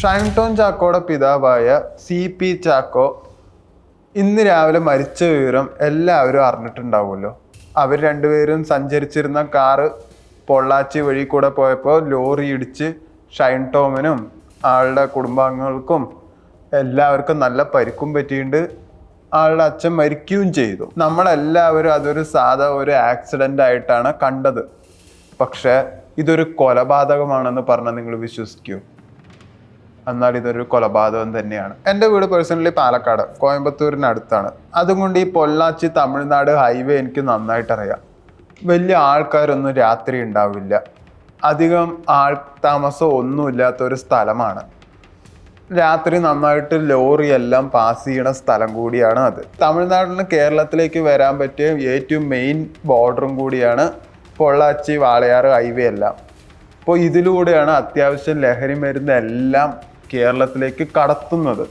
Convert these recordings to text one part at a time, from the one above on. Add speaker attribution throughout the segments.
Speaker 1: ഷൈൻടോൺ ചാക്കോയുടെ പിതാവായ C P Chacko ഇന്ന് രാവിലെ മരിച്ച വിവരം എല്ലാവരും അറിഞ്ഞിട്ടുണ്ടാവുമല്ലോ. അവർ രണ്ടുപേരും സഞ്ചരിച്ചിരുന്ന കാറ് പൊള്ളാച്ചി വഴി കൂടെ പോയപ്പോൾ ലോറി ഇടിച്ച് ഷൈൻ ടോമിനും ആളുടെ കുടുംബാംഗങ്ങൾക്കും എല്ലാവർക്കും നല്ല പരിക്കും പറ്റിയിട്ടുണ്ട് ആളുടെ അച്ഛൻ മരിക്കുകയും ചെയ്തു. നമ്മളെല്ലാവരും അതൊരു സാധാ ഒരു ആക്സിഡന്റ് ആയിട്ടാണ് കണ്ടത്. പക്ഷേ ഇതൊരു കൊലപാതകമാണെന്ന് പറഞ്ഞാൽ നിങ്ങൾ വിശ്വസിക്കൂ. എന്നാൽ ഇതൊരു കൊലപാതകം തന്നെയാണ്. എന്റെ വീട് പേഴ്സണലി പാലക്കാട് കോയമ്പത്തൂരിനടുത്താണ് അതുകൊണ്ട് ഈ പൊള്ളാച്ചി തമിഴ്നാട് ഹൈവേ എനിക്ക് നന്നായിട്ട് അറിയാം വലിയ ആൾക്കാരൊന്നും രാത്രി ഉണ്ടാവില്ല. അധികം ആൾ താമസം ഒന്നുമില്ലാത്ത ഒരു സ്ഥലമാണ്. രാത്രി നന്നായിട്ട് ലോറി എല്ലാം പാസ് ചെയ്യണ സ്ഥലം കൂടിയാണ് അത്. തമിഴ്നാട്ടിൽ നിന്ന് കേരളത്തിലേക്ക് വരാൻ പറ്റിയ ഏറ്റവും മെയിൻ ബോർഡറും കൂടിയാണ് പൊള്ളാച്ചി വാളയാർ ഹൈവേ എല്ലാം. അപ്പോൾ ഇതിലൂടെയാണ് അത്യാവശ്യം ലഹരി മരുന്ന് എല്ലാം കേരളത്തിലേക്ക് കടത്തുന്നത്.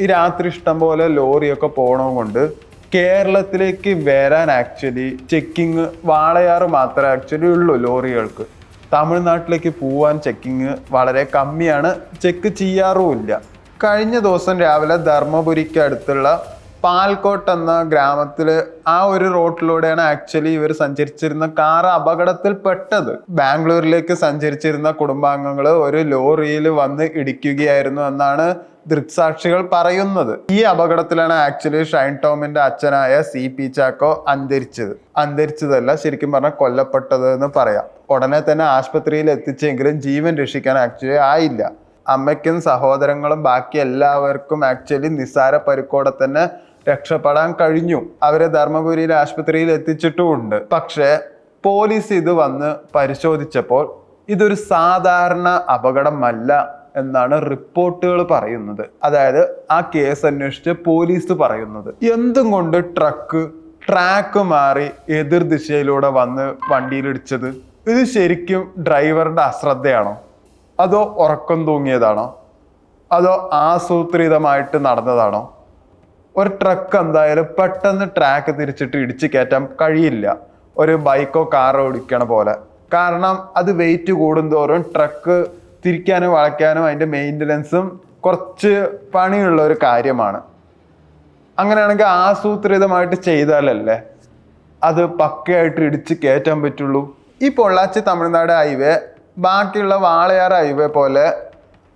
Speaker 1: ഈ രാത്രി ഇഷ്ടം പോലെ ലോറിയൊക്കെ പോകണത് കൊണ്ട് കേരളത്തിലേക്ക് വരാൻ ആക്ച്വലി ചെക്കിങ് വാളയാറ് മാത്രമേ ആക്ച്വലി ഉള്ളൂ ലോറികൾക്ക്. തമിഴ്നാട്ടിലേക്ക് പോവാൻ ചെക്കിങ് വളരെ കമ്മിയാണ്. ചെക്ക് ചെയ്യാറുമില്ല. കഴിഞ്ഞ ദിവസം രാവിലെ ധർമ്മപുരിക്ക് അടുത്തുള്ള പാൽക്കോട്ട് എന്ന ഗ്രാമത്തിൽ ആ ഒരു റോട്ടിലൂടെയാണ് ആക്ച്വലി ഇവർ സഞ്ചരിച്ചിരുന്ന കാർ അപകടത്തിൽ പെട്ടത്. ബാംഗ്ലൂരിലേക്ക് സഞ്ചരിച്ചിരുന്ന കുടുംബാംഗങ്ങൾ ഒരു ലോറിയിൽ വന്ന് ഇടിക്കുകയായിരുന്നു എന്നാണ് ദൃക്സാക്ഷികൾ പറയുന്നത്. ഈ അപകടത്തിലാണ് ആക്ച്വലി ഷൈൻ ടോമിന്റെ അച്ഛനായ സി പി ചാക്കോ അന്തരിച്ചത്. അന്തരിച്ചതല്ല ശരിക്കും പറഞ്ഞാൽ കൊല്ലപ്പെട്ടത് എന്ന് പറയാം. ഉടനെ തന്നെ ആശുപത്രിയിൽ എത്തിച്ചെങ്കിലും ജീവൻ രക്ഷിക്കാൻ ആക്ച്വലി ആയില്ല. അമ്മയ്ക്കും സഹോദരങ്ങളും ബാക്കി എല്ലാവർക്കും ആക്ച്വലി നിസ്സാര പരിക്കോടെ തന്നെ രക്ഷപ്പെടാൻ കഴിഞ്ഞു. അവരെ ധർമ്മപുരിയിലെ ആശുപത്രിയിൽ എത്തിച്ചിട്ടുമുണ്ട്. പക്ഷേ പോലീസ് ഇത് വന്ന് പരിശോധിച്ചപ്പോൾ ഇതൊരു സാധാരണ അപകടമല്ല എന്നാണ് റിപ്പോർട്ടുകൾ പറയുന്നത്. അതായത് ആ കേസ് അന്വേഷിച്ച് പോലീസ് പറയുന്നത്. എന്തും കൊണ്ട് ട്രക്ക് ട്രാക്ക് മാറി എതിർ ദിശയിലൂടെ വന്ന് വണ്ടിയിലിടിച്ചത്. ഇത് ശരിക്കും ഡ്രൈവറുടെ അശ്രദ്ധയാണോ? അതോ ഉറക്കം തൂങ്ങിയതാണോ? അതോ ആസൂത്രിതമായിട്ട് നടന്നതാണോ? ഒരു ട്രക്ക് എന്തായാലും പെട്ടെന്ന് ട്രാക്ക് തിരിച്ചിട്ട് ഇടിച്ചു കയറ്റാൻ കഴിയില്ല. ഒരു ബൈക്കോ കാറോ ഓടിക്കണ പോലെ. കാരണം അത് വെയിറ്റ് കൂടുന്തോറും ട്രക്ക് തിരിക്കാനും വളയ്ക്കാനും അതിന്റെ മെയിന്റനൻസും കുറച്ച് പണിയുള്ള ഒരു കാര്യമാണ്. അങ്ങനെയാണെങ്കിൽ ആസൂത്രിതമായിട്ട് ചെയ്താലല്ലേ അത് പക്കയായിട്ട് ഇടിച്ച് കയറ്റാൻ പറ്റുള്ളൂ? ഈ പൊള്ളാച്ചി തമിഴ്നാട് ഹൈവേ ബാക്കിയുള്ള വാളയാർ ഹൈവേ പോലെ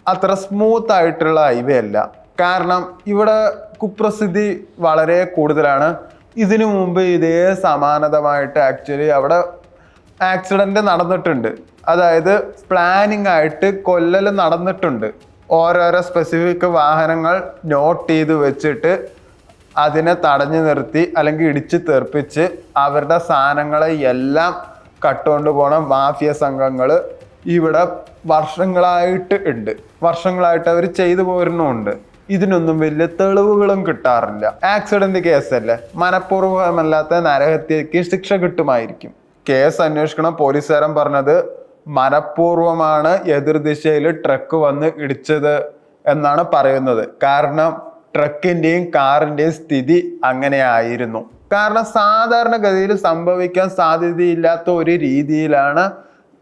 Speaker 1: അത്ര സ്മൂത്ത് ആയിട്ടുള്ള ഹൈവേ അല്ല. കാരണം ഇവിടെ കുപ്രസിദ്ധി വളരെ കൂടുതലാണ്. ഇതിനു മുമ്പ് ഇതേ സമാനതമായിട്ട് ആക്ച്വലി അവിടെ ആക്സിഡന്റ് നടന്നിട്ടുണ്ട്. അതായത് പ്ലാനിങ് ആയിട്ട് കൊല്ലൽ നടന്നിട്ടുണ്ട്. ഓരോരോ സ്പെസിഫിക് വാഹനങ്ങൾ നോട്ട് ചെയ്ത് വെച്ചിട്ട് അതിനെ തടഞ്ഞു നിർത്തി അല്ലെങ്കിൽ ഇടിച്ച് തെറിപ്പിച്ച് അവരുടെ സാധനങ്ങളെ എല്ലാം കട്ടുകൊണ്ട് പോണ മാഫിയ സംഘങ്ങൾ ഇവിടെ വർഷങ്ങളായിട്ട് ഉണ്ട്. വർഷങ്ങളായിട്ട് അവർ ചെയ്തു പോരുന്നുണ്ട് ഇതിനൊന്നും വലിയ തെളിവുകളും കിട്ടാറില്ല. ആക്സിഡന്റ് കേസല്ലേ മനഃപൂർവമല്ലാത്ത നരഹത്യക്ക് ശിക്ഷ കിട്ടുമായിരിക്കും. കേസ് അന്വേഷിക്കണം. പോലീസുകാരൻ പറഞ്ഞത് മനഃപൂർവമാണ് എതിർദിശയിൽ ട്രക്ക് വന്ന് ഇടിച്ചത് എന്നാണ് പറയുന്നത്. കാരണം ട്രക്കിന്റെയും കാറിന്റെയും സ്ഥിതി അങ്ങനെയായിരുന്നു. കാരണം സാധാരണഗതിയിൽ സംഭവിക്കാൻ സാധ്യതയില്ലാത്ത ഒരു രീതിയിലാണ്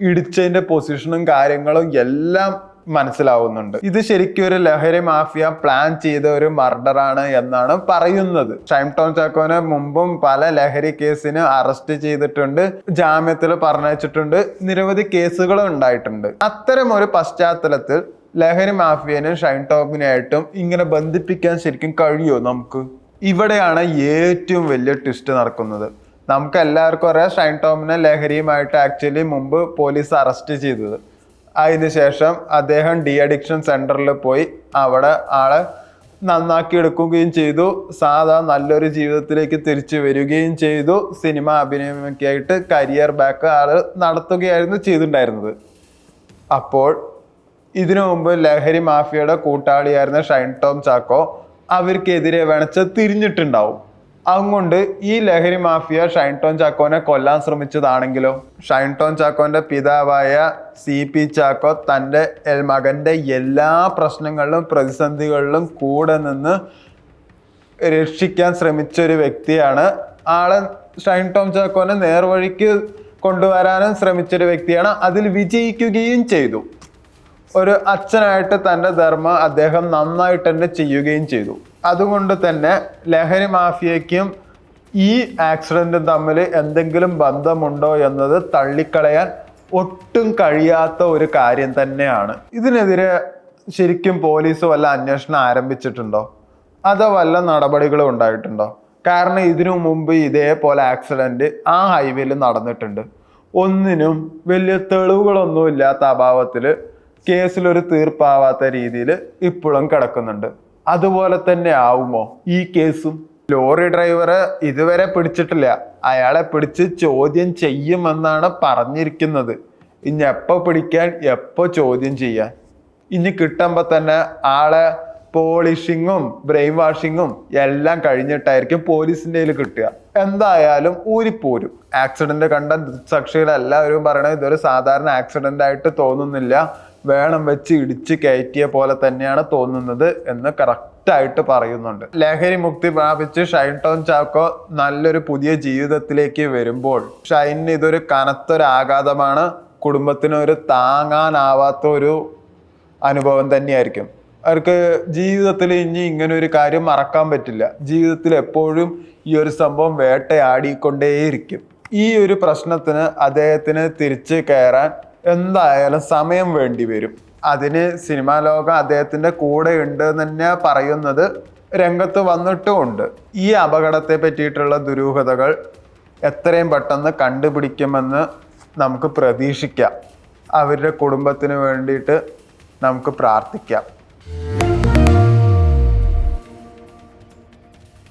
Speaker 1: ഇടിച്ചതിന്റെ പൊസിഷനും കാര്യങ്ങളും എല്ലാം മനസ്സിലാവുന്നുണ്ട്. ഇത് ശരിക്കും ഒരു ലഹരി മാഫിയ പ്ലാൻ ചെയ്ത ഒരു മർഡറാണ് എന്നാണ് പറയുന്നത്. ഷൈം ടോൺ ചാക്കോനെ മുമ്പും പല ലഹരി കേസിന് അറസ്റ്റ് ചെയ്തിട്ടുണ്ട് ജാമ്യത്തിൽ പറഞ്ഞയച്ചിട്ടുണ്ട് നിരവധി കേസുകളും ഉണ്ടായിട്ടുണ്ട്. അത്തരം ഒരു പശ്ചാത്തലത്തിൽ ലഹരി മാഫിയനും ഷൈൻ ടോമിനായിട്ടും ഇങ്ങനെ ബന്ധിപ്പിക്കാൻ ശരിക്കും കഴിയുമോ നമുക്ക്? ഇവിടെയാണ് ഏറ്റവും വലിയ ട്വിസ്റ്റ് നടക്കുന്നത്. നമുക്ക് എല്ലാവർക്കും അറിയാം ഷൈൻ ടോമിനെ ലഹരിയുമായിട്ട് ആക്ച്വലി മുമ്പ് പോലീസ് അറസ്റ്റ് ചെയ്തത്. അതിനുശേഷം അദ്ദേഹം ഡി അഡിക്ഷൻ സെന്ററിൽ പോയി. അവിടെ ആളെ നന്നാക്കി എടുക്കുകയും ചെയ്തു. സാധാ നല്ലൊരു ജീവിതത്തിലേക്ക് തിരിച്ചു വരികയും ചെയ്തു. സിനിമ അഭിനയമൊക്കെ ആയിട്ട് കരിയർ ബാക്ക് ആൾ നടത്തുകയായിരുന്നു ചെയ്തിട്ടുണ്ടായിരുന്നത്. അപ്പോൾ ഇതിനു മുമ്പ് ലഹരി മാഫിയയുടെ കൂട്ടാളിയായിരുന്ന ഷൈൻ ടോം ചാക്കോ അവർക്കെതിരെ വേണച്ച തിരിഞ്ഞിട്ടുണ്ടാവും. അതുകൊണ്ട് ഈ ലഹരി മാഫിയ ഷൈൻ ടോൺ ചാക്കോനെ കൊല്ലാൻ ശ്രമിച്ചതാണെങ്കിലോ ഷൈൻ ടോൺ ചാക്കോന്റെ പിതാവായ സി പി ചാക്കോ തന്റെ മകന്റെ എല്ലാ പ്രശ്നങ്ങളിലും പ്രതിസന്ധികളിലും കൂടെ നിന്ന് രക്ഷിക്കാൻ ശ്രമിച്ച ഒരു വ്യക്തിയാണ്. ആളെ ഷൈൻ ടോം ചാക്കോനെ നേർവഴിക്ക് കൊണ്ടുവരാനും ശ്രമിച്ച ഒരു വ്യക്തിയാണ്. അതിൽ വിജയിക്കുകയും ചെയ്തു. ഒരു അച്ഛനായിട്ട് തന്റെ ധർമ്മം അദ്ദേഹം നന്നായിട്ട് തന്നെ ചെയ്യുകയും ചെയ്തു. അതുകൊണ്ട് തന്നെ ലഹരി മാഫിയയ്ക്കും ഈ ആക്സിഡന്റും തമ്മിൽ എന്തെങ്കിലും ബന്ധമുണ്ടോ എന്നത് തള്ളിക്കളയാൻ ഒട്ടും കഴിയാത്ത ഒരു കാര്യം തന്നെയാണ്. ഇതിനെതിരെ ശരിക്കും പോലീസ് വല്ല അന്വേഷണം ആരംഭിച്ചിട്ടുണ്ടോ? അതോ വല്ല നടപടികളും ഉണ്ടായിട്ടുണ്ടോ? കാരണം ഇതിനു മുമ്പ് ഇതേപോലെ ആക്സിഡന്റ് ആ ഹൈവേയിൽ നടന്നിട്ടുണ്ട്. ഒന്നിനും വലിയ തെളിവുകളൊന്നും ഇല്ലാത്ത അഭാവത്തിൽ കേസിലൊരു തീർപ്പാവാത്ത രീതിയിൽ ഇപ്പോഴും കിടക്കുന്നുണ്ട്. അതുപോലെ തന്നെ ആവുമോ? ഈ കേസും ലോറി ഡ്രൈവറെ ഇതുവരെ പിടിച്ചിട്ടില്ല. അയാളെ പിടിച്ച് ചോദ്യം ചെയ്യുമെന്നാണ് പറഞ്ഞിരിക്കുന്നത്. ഇനി എപ്പോൾ പിടിക്കാൻ എപ്പോൾ ചോദ്യം ചെയ്യാൻ? ഇനി കിട്ടുമ്പോൾ തന്നെ ആളെ പോളിഷിങ്ങും ബ്രെയിൻ വാഷിങ്ങും എല്ലാം കഴിഞ്ഞിട്ടായിരിക്കും പോലീസിന്റെ കയ്യിൽ കിട്ടുക. എന്തായാലും ഊരിപ്പോരും. ആക്സിഡന്റ് കണ്ട സാക്ഷികളെല്ലാവരും പറയണത് ഇതൊരു സാധാരണ ആക്സിഡന്റ് ആയിട്ട് തോന്നുന്നില്ല. വേണം വെച്ച് ഇടിച്ച് കയറ്റിയ പോലെ തന്നെയാണ് തോന്നുന്നത് എന്ന് കറക്റ്റ് ആയിട്ട് പറയുന്നുണ്ട്. ലഹരി മുക്തി പ്രാപിച്ച് ഷൈൻ ടോൺ ചാക്കോ നല്ലൊരു പുതിയ ജീവിതത്തിലേക്ക് വരുമ്പോൾ ഷൈനിന് ഇതൊരു കനത്തൊരു ആഘാതമാണ് കുടുംബത്തിന് ഒരു താങ്ങാനാവാത്ത ഒരു അനുഭവം തന്നെയായിരിക്കും. അവർക്ക് ജീവിതത്തിൽ ഇനി ഇങ്ങനെ ഒരു കാര്യം മറക്കാൻ പറ്റില്ല. ജീവിതത്തിൽ എപ്പോഴും ഈ ഒരു സംഭവം വേട്ടയാടിക്കൊണ്ടേയിരിക്കും. ഈ ഒരു പ്രശ്നത്തിന് അദ്ദേഹത്തിന് തിരിച്ച് കയറാൻ എന്തായാലും സമയം വേണ്ടി വരും. അതിന് സിനിമാ ലോകം അദ്ദേഹത്തിന്റെ കൂടെ ഉണ്ട് എന്ന് തന്നെ പറയുന്നത്. രംഗത്ത് വന്നിട്ടുമുണ്ട്. ഈ അപകടത്തെ പറ്റിയിട്ടുള്ള ദുരൂഹതകൾ എത്രയും പെട്ടെന്ന് കണ്ടുപിടിക്കുമെന്ന് നമുക്ക് പ്രതീക്ഷിക്കാം. അവരുടെ കുടുംബത്തിന് വേണ്ടിയിട്ട് നമുക്ക് പ്രാർത്ഥിക്കാം.